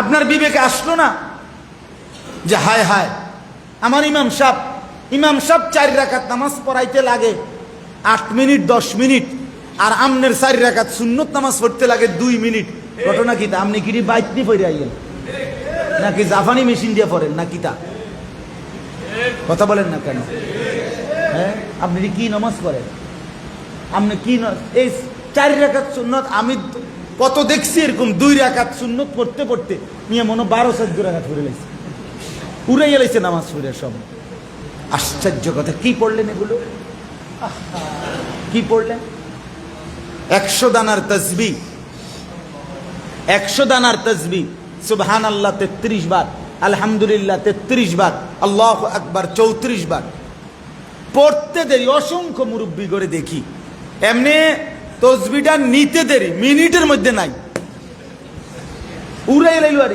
আপনার বিবেকে আসলো না? যে হায় হায়, আমার ইমাম সাহ ইমাম সাহ চার রাকাত নামাজ পড়াইতে লাগে, আট মিনিট, দশ মিনিট, আর আমনের চার রাকাত সুন্নত নামাজ পড়তে লাগে দুই মিনিট। ঘটনা কি তা? আপনি কি বাইক দিয়ে পড়ে আইয়েন নাকি জাপানি মেশিন দিয়ে পড়েন না কিতা কথা বলেন না কেন? হ্যাঁ? আপনি কি নামাজ পড়েন? আপনি কি এই চার রাকাত সুন্নত আমি কত দেখছি এরকম দুই রাকাত সুন্নত পড়তে পড়তে নিয়ে মনে বারো চোদ্দ রাকাত পড়ে লাইছে। উড়ে গেলাইছে নামাজ পড়ে সব। আশ্চর্য কথা, কি পড়লেন এগুলো? কি পড়লেন? একশো দানার তসবি। একশো দানার তসবি। সুবহান আল্লাহ তেত্রিশ বার। আলহামদুলিল্লাহ, তেত্রিশ বার। আল্লাহ আকবার, চৌত্রিশ বার। পড়তে দেরি, অসংখ্য মুরব্বী করে দেখি। এমনি তসবিটা নিতে দেরি, মিনিটের মধ্যে নাই। উড়ে লাইল আর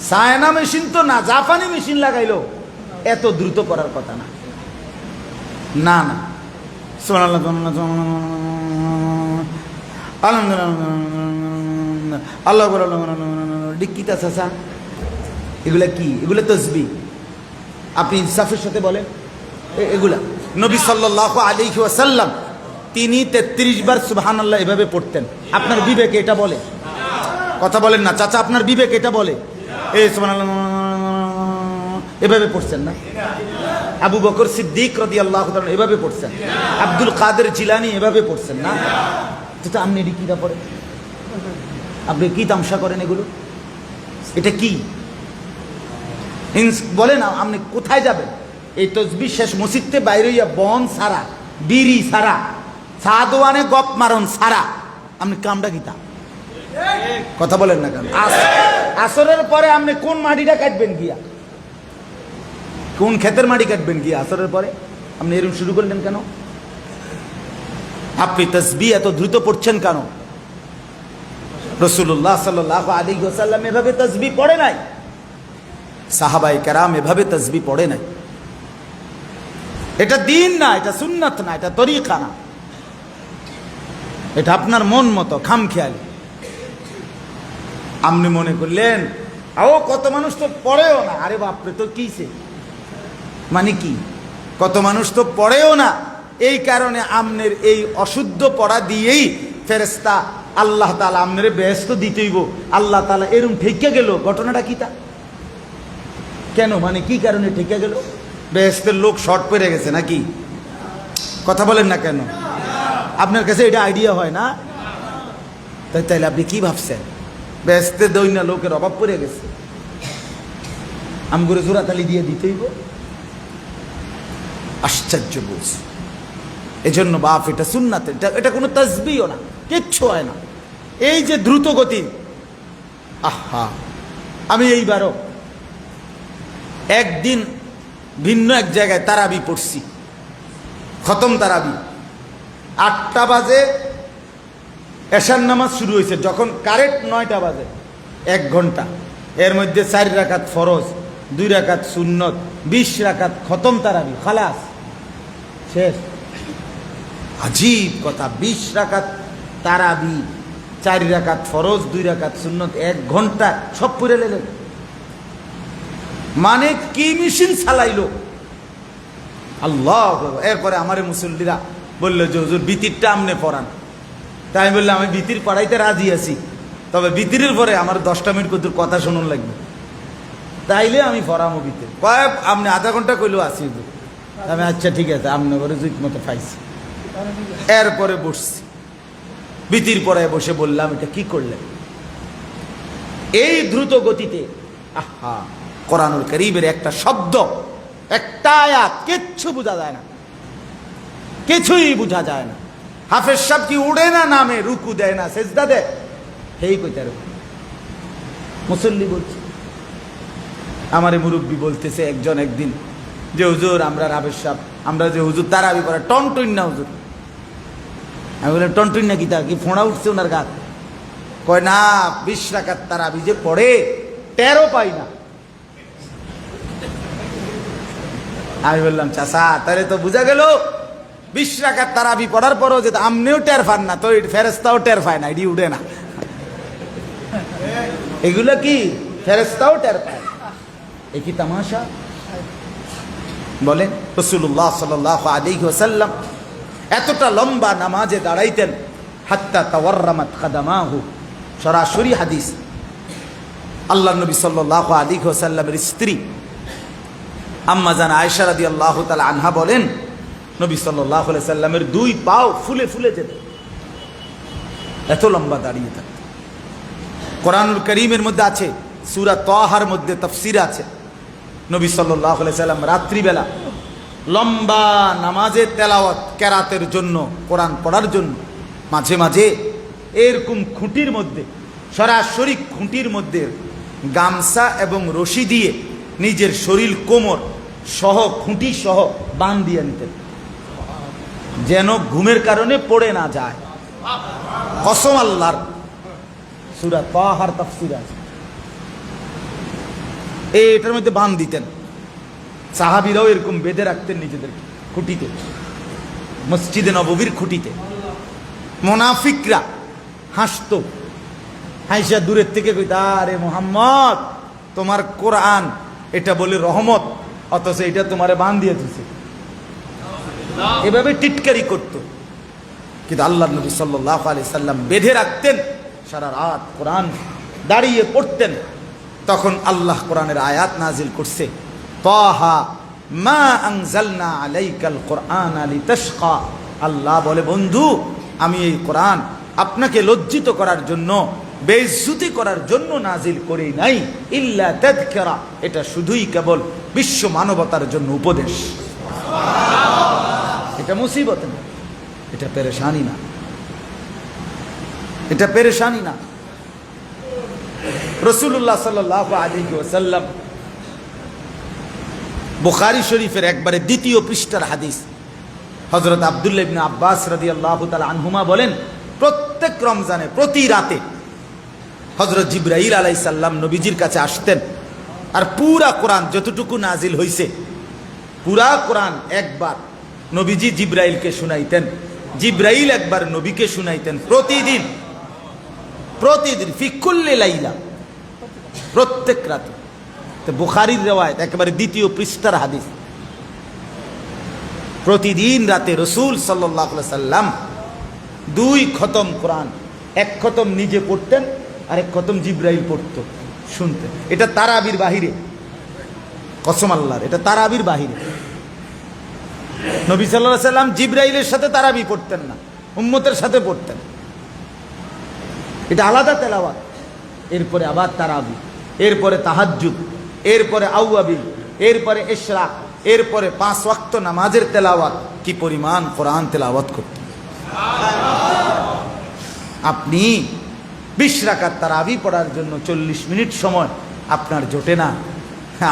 সায়না মেশিন তো না, জাপানি মেশিন লাগাইলো। এত দ্রুত করার কথা না। না না। চাচা এগুলা কি? এগুলা তসবি। আপনি ইনসাফের সাথে বলেন। এগুলা। নবী সাল্লাহ আলী ওয়াসাল্লাম তিনি তেত্রিশ বার সুবহান আল্লাহ এভাবে পড়তেন। আপনার বিবেক এটা বলে। কথা বলেন না, চাচা, আপনার বিবেক এটা বলে। এই সুবহানাল্লাহ, এভাবে পড়ছেন না। আবু বকর সিদ্দিক রদি আল্লাহ এভাবে পড়ছেন। আব্দুল কাদের জিলানি এভাবে পড়ছেন না। তো আপনি এটি কিটা পড়ে। আপনি কি তামসা করেন এগুলো? এটা কি? বলেন না আপনি কোথায় যাবেন? এই তসবি শেষ মসজিদতে বাইরে বন সারা, বিড়ি সারা। সাদোয়ানে গপ মারন, সারা। আপনি কামটা গীতা কথা বলেন না কেন? আস- আসরের পরে আপনি কোন মাটিটা কাটবেন গিয়া? কোন ক্ষেতের মাটি কাটবেন গিয়া আসরের পরে? আপনি এরকম শুরু করলেন কেন? আপনি তসবি এত দ্রুত পড়ছেন কেন? রসুল্লাহ সাল্লাহ আলী গোসাল্লাম এভাবে তসবি পড়ে নাই? সাহাবাই কেরাম এভাবে তসবি পড়ে নাই? এটা দিন না, এটা সুন্নাত না, এটা তরিকা না। এটা আপনার মন মতো খাম খেয়ালি আপনি মনে করলেন ও কত মানুষ তো পড়েও না। আরে বাপরে, তো কিসে? মানে কি? কত মানুষ তো পড়েও না। এই কারণে আমনের এই অশুদ্ধ পড়া দিয়েই ফেরেস্তা আল্লাহ তালা আমনের ব্যস্ত দিতেইব। আল্লাহ তালা এরম ঠেকে গেল। ঘটনাটা কি তা? কেন? মানে কি কারণে ঠেকে গেল? বেহেস্তের লোক শর্ট পেরে গেছে নাকি? কথা বলেন না কেন? আপনার কাছে এটা আইডিয়া হয় না? তাই তাইলে আপনি কি ভাবছেন? বেহেস্তের দৈন্য লোকের অভাব পড়ে গেছে। আমি আমগুলো জোড়াতালি দিয়ে দিতেইব আশ্চর্য বুঝ। এজন্য বাপ, এটা সুন্নাতে এটা এটা কোনো তসবিও না, কিচ্ছু হয় না। এই যে দ্রুত গতি আহা, আমি এইবারও একদিন ভিন্ন এক জায়গায় তারাবি পড়ছি। খতম তারাবি। আটটা বাজে, এশার নামাজ শুরু হয়েছে, যখন কারেক্ট নয়টা বাজে, এক ঘণ্টা। এর মধ্যে চার রাকাত ফরজ, দুই রাকাত সুন্নত, বিশ রাকাত খতম তারাবি, খালাস। শেষ। আজীব কথা, বিশ রাকাত তারাবি, চার রাকাত ফরজ, দুই রাকাত সুন্নত, এক ঘণ্টা, সব পুরে লেলেন মানে কি মেশিন চালাইলো? আল্লাহ এরপরে আমার মুসল্লিরা বলল যে, হুজুর বিতিরটা আমনে পড়ান তাই আমি বললাম, আমি বিতির পড়াইতে রাজি আছি, তবে বিতিরের পরে আমার দশটা মিনিট কত কথা শুনুন লাগবে। তাইলে আমি পড়ামো বিতির কয়েক আপনি আধা ঘণ্টা কইলেও আসি আমি আচ্ছা ঠিক আছে আপনি করে জুত মতো পাইছি। এরপরে বসছি। বিতির পরে বসে বললাম, এটা কি করলেন? এই দ্রুত গতিতে, আহা, কোরআনুল করিমের একটা শব্দ, একটা আয়াত, কিচ্ছু বোঝা যায় না। কিছুই বোঝা যায় না। হাফেজ সাহেব কি উড়ে না নামে? রুকু দেয় না, সেজদা দেয়? হেই কইতে মুসল্লি বলছে, আমারে মুরব্বী বলতেছে একজন একদিন, যে হুজুর আমরা রাবেশ সাহেব, আমরা যে হুজুর তারাবি পড়া টন না হুজুর। আমি বললাম টন না কি তা কি ফোঁড়া উঠছে ওনার গাছ কয়, না, বিশ রাখার তারাবি যে পড়ে, তেরো পাই না। আমি বললাম চাষা তাহলে তো বোঝা গেল। বিশ রাখার তারাবি পড়ার পরও যে আমনেও টের পান না, তো ফেরেস্তাও টের পায় না, এটি উঠে না। এগুলো কি? ফেরেস্তাও টের পায়। এ কি তামাশা? বলেন রসুল্লাহ সাল আলী ওসাল্লাম এতটা লম্বা নামাজে দাঁড়াইতেন, হাত্তা তাওয়ার্রামাত খাদামাহু সরাসরি হাদিস। আল্লাহ নবী সাল্লাহ আলী ওসাল্লামের স্ত্রী আম্মা জান আয়সা রাদি আল্লাহ তালা আনহা বলেন নবী সাল্লাহ সাল্লামের দুই পাও ফুলে ফুলে যেত। এত লম্বা দাঁড়িয়ে থাকত। কোরআনুল করিমের মধ্যে আছে, সুরা তহার মধ্যে তফসির আছে। নবী সাল্লাহ সাল্লাম রাত্রিবেলা লম্বা নামাজে তেলাওয়াত কেরাতের জন্য, কোরআন পড়ার জন্য, মাঝে মাঝে এরকম খুঁটির মধ্যে, সরাসরি খুঁটির মধ্যে গামছা এবং রশি দিয়ে নিজের শরীর কোমর সহ খুঁটি সহ বান দিয়ে নিতেন। যেন ঘুমের কারণে পড়ে না যায়। কসম আল্লাহর। সুরা তাহার তাফসির আছে। এই এটার মধ্যে বান দিতেন। সাহাবিরাও এরকম বেঁধে রাখতেন নিজেদেরকে খুঁটিতে। মসজিদে নববীর খুঁটিতে। মোনাফিকরা হাসত। হাইসা দূরের থেকে কইত, আরে মোহাম্মদ, তোমার কোরআন, এটা বলে রহমত, অথচ এটা তোমারে বান দিয়ে দিছে। এভাবে টিটকারি করত। কিন্তু আল্লাহ নবী সাল্লাহ আলি সাল্লাম বেঁধে রাখতেন, সারা রাত কোরআন দাঁড়িয়ে পড়তেন। তখন আল্লাহ কোরআনের আয়াত নাজিল করছে, তাহা মা আনজালনা আলাইকাল কোরআন আলী তশকা আল্লাহ বলে, বন্ধু, আমি এই কোরআন আপনাকে লজ্জিত করার জন্য বেজ্জুতি করার জন্য নাজিল করি নাই। ইল্লা তাদকিরা এটা শুধুই কেবল বিশ্ব মানবতার জন্য উপদেশ। এটা মুসিবত না। এটা পেরেশানি না। এটা পেরেশানি না। রসুল্লাহ সাল্লাহ আলী ওসাল্লাম বুখারি শরীফের একবারে দ্বিতীয় পৃষ্ঠার হাদিস। হজরত আবদুল্লাহ ইবনে আব্বাস রাদি আল্লাহ আনহুমা বলেন, প্রত্যেক রমজানে, প্রতি রাতে হজরত জিব্রাইল আলাই সাল্লাম নবীজির কাছে আসতেন আর পুরা কোরআন যতটুকু নাজিল হইছে, পুরা কোরআন একবার নবীজি জিব্রাইলকে শুনাইতেন। জিব্রাইল একবার নবীকে শুনাইতেন প্রতিদিন। প্রতিদিন, ফিকুল্লে লাইলা, প্রত্যেক রাতে। তো বুখারির রেওয়ায়ত, একেবারে দ্বিতীয় পৃষ্ঠার হাদিস। প্রতিদিন রাতে রসুল সাল্লাহ সাল্লাম দুই খতম কোরআন, এক খতম নিজে পড়তেন আর এক খতম জিব্রাইল পড়তো, শুনতেন। এটা তারাবির বাহিরে। কসম আল্লাহর, এটা তারাবির বাহিরে। নবী সাল্লাহ সাল্লাম জিব্রাইলের সাথে তারাবি পড়তেন না, উম্মতের সাথে পড়তেন। এটা আলাদা তেলাওয়াত। এরপরে আবার তারাবি, এরপরে তাহাজ্জুদ, এরপরে আউয়াবিল, এরপরে এশরাক এরপরে পাঁচ ওয়াক্ত নামাজের তেলাওয়াত। কি পরিমাণ কোরআন তেলাওয়াত করতেন। আপনি বিশ রাকাত তারাবি পড়ার জন্য চল্লিশ মিনিট সময় আপনার জোটে না,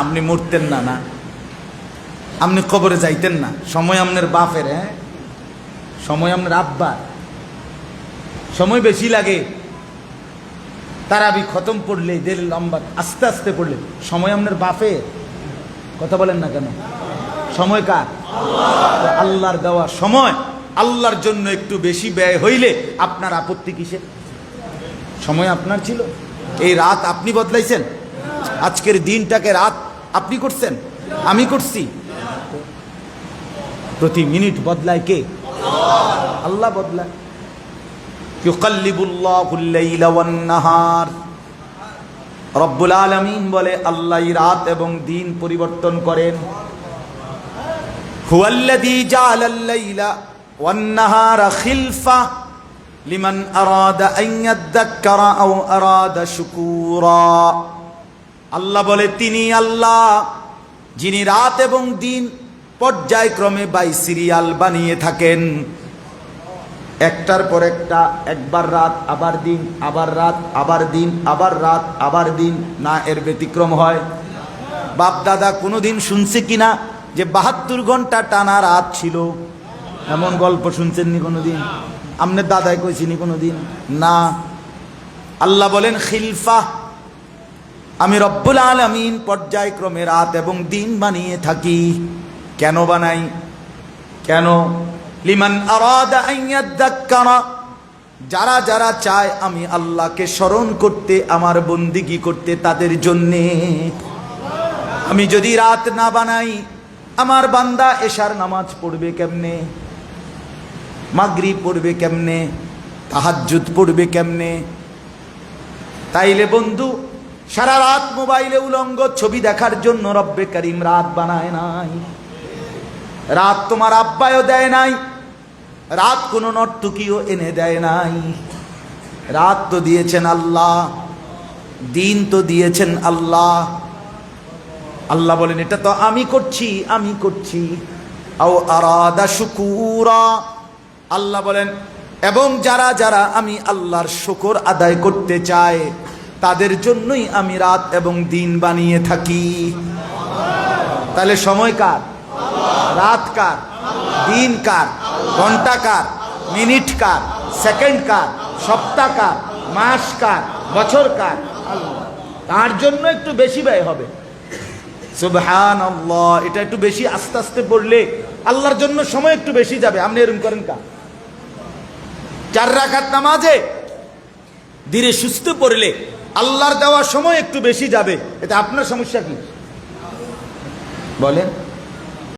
আপনি মরতেন না না। আপনি কবরে যাইতেন না। সময় আপনার বাপের হ্যাঁ? সময় আপনার আব্বার। সময় বেশি লাগে। তারাবি খতম পড়লে দের লম্বা, আস্তে আস্তে পড়লে। সময় আপনার বাপে কথা বলেন না কেন? সময় কার? আল্লাহর দেওয়া সময়। আল্লাহর জন্য একটু বেশি ব্যয় হইলে আপনার আপত্তি কিসে সময় আপনার ছিল। এই রাত আপনি বদলাইছেন। আজকের দিনটাকে রাত আপনি করছেন। আমি করছি। প্রতি মিনিট বদলায় কে? আল্লাহ বদলায়। রব্বুল আলমিন বলে আল্লাহ রাত এবং দিন পরিবর্তন করেন। খিলফা শুকুরা। আল্লাহ বলে, তিনি আল্লাহ, যিনি রাত এবং দিন পর্যায়ক্রমে বাই সিরিয়াল বানিয়ে থাকেন। একটার পর একটা, একবার রাত, আবার দিন, আবার রাত, আবার দিন, আবার রাত, আবার দিন, না এর ব্যতিক্রম হয়। বাপ দাদা কোনোদিন শুনছে কিনা যে বাহাত্তর ঘণ্টা টানা রাত ছিল? এমন গল্প শুনছেন নি কোনোদিন? আপনার দাদাই কইছিনি কোনোদিন? না। আল্লাহ বলেন, খিলফা, আমি রব্বুল আলমিন পর্যায়ক্রমে রাত এবং দিন বানিয়ে থাকি। কেন বানাই? কেন? লিমান যারা যারা চায় আমি আল্লাহকে স্মরণ করতে, আমার বন্দিগি করতে তাদের জন্যে। আমি যদি রাত না বানাই, আমার বান্দা এশার নামাজ পড়বে কেমনে? মাগরি পড়বে কেমনে? তাহাজ্জুদ পড়বে কেমনে? তাইলে বন্ধু, সারা রাত মোবাইলে উলঙ্গ ছবি দেখার জন্য রব্বে করিম রাত বানায় নাই। রাত তোমার আব্বায়ও দেয় নাই, রাত কোনো নর্তকীও এনে দেয় নাই। রাত তো দিয়েছেন আল্লাহ, দিন তো দিয়েছেন আল্লাহ। আল্লাহ বলেন, এটা তো আমি করছি আমি করছি। আও আরাদা শুকুরা। আল্লাহ বলেন, এবং যারা যারা আমি আল্লাহর শুকর আদায় করতে চায়, তাদের জন্যই আমি রাত এবং দিন বানিয়ে থাকি। তাহলে সময় কার? রাত কার, দিন কার, ঘণ্টা কার, মিনিট কার, সেকেন্ড কার, সপ্তাহ কার, মাস কার, বছর কার তার জন্য একটু বেশি ব্যয় হবে। সুবহান আল্লাহ এটা একটু বেশি আস্তে আস্তে পড়লে আল্লাহর জন্য সময় একটু বেশি যাবে। আপনি এরকম করেন কা? চার রাখাত নামাজে ধীরে সুস্থ পড়লে আল্লাহর দেওয়া সময় একটু বেশি যাবে। এটা আপনার সমস্যা কি? বলেন।